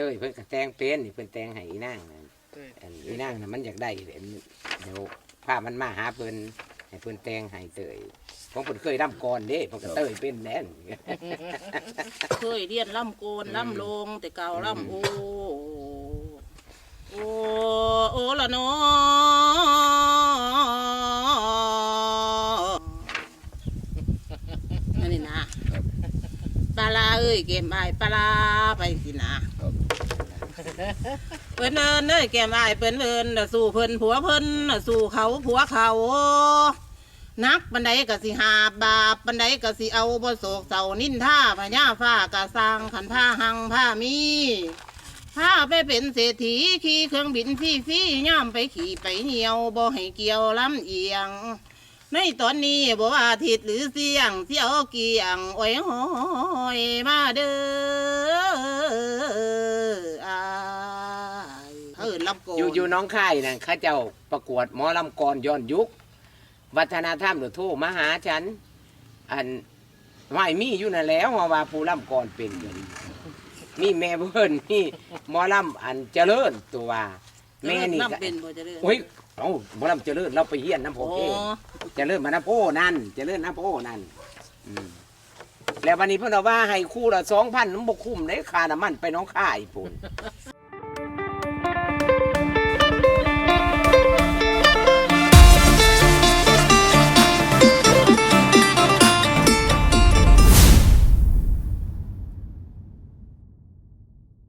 เต้ยเพิ่นก็แต่งเป็นนี่เพิ่นแต่งให้อีนางนั่นเต้ยอันอีนางน่ะมันอยากได้เดี๋ยวเดี๋ยวพามันมาหาเพิ่นให้เพิ่นแต่งให้เต้ยผมเพิ่นเคยร่ำก่อนเด้ผมก็เต้ยเป็นแน่น เคยเรียนล่ำโกนล่ำลง แต่เก่าล่ำโอโอโอละเนาะนั่นนี่นะปลาลาเอ้ยเกมไอายปลาลาไปสินะเพิ่นเอินเอ้ยแกมไอายเพิ่นเอินน่ะสู้เพิ่นผัวเพิ่นน่ะสู้เขาผัวเขานักบันไดกะสิหาบาปบันไดกะสิเอาบ่โศกเศร้านินท่าพญาฟ้ากะสร้างขันผ้าหังผ้ามีผ้าไปเป็นเศรษฐีขี่เครื่องบินฟรีๆย่อมไปขี่ไปเหนียวบ่ให้เกี่ยวลำเอียง ในตอนนี้บ่ว่าอาทิตย์หรือเสียงเที่ยวเกี่ยงโอ้ยหอยมาเด้ออายเอิ้นลำโกนอยู่อยู่น้องค่ายนั่นเขาเจ้าประกวดหมอลำกรย้อนยุค วัฒนธรรมหรือโทรมาหาฉัน อันไม่มีอยู่นั่นแหล้วว่าว่าผู้ลำกรเป็นอยู่นี่มีแม่เพิ่นมีหมอลำอันเจริญตัวว่า แม่นี่ก็ลำเป็นบ่จะเด้อโอ้ยเอ้าหมอลำเจริญเราไปเฮียนน้ำโพโอ้เองเจริญมาน้ำโพนั่นเจริญน้ำโพนั่นอืมแล้ววันนี้เพิ่นเอาว่าให้คู่ละสองพันน้ำบกคุ้มได้ค่าน้ำมันไปน้องค่ายปุ่น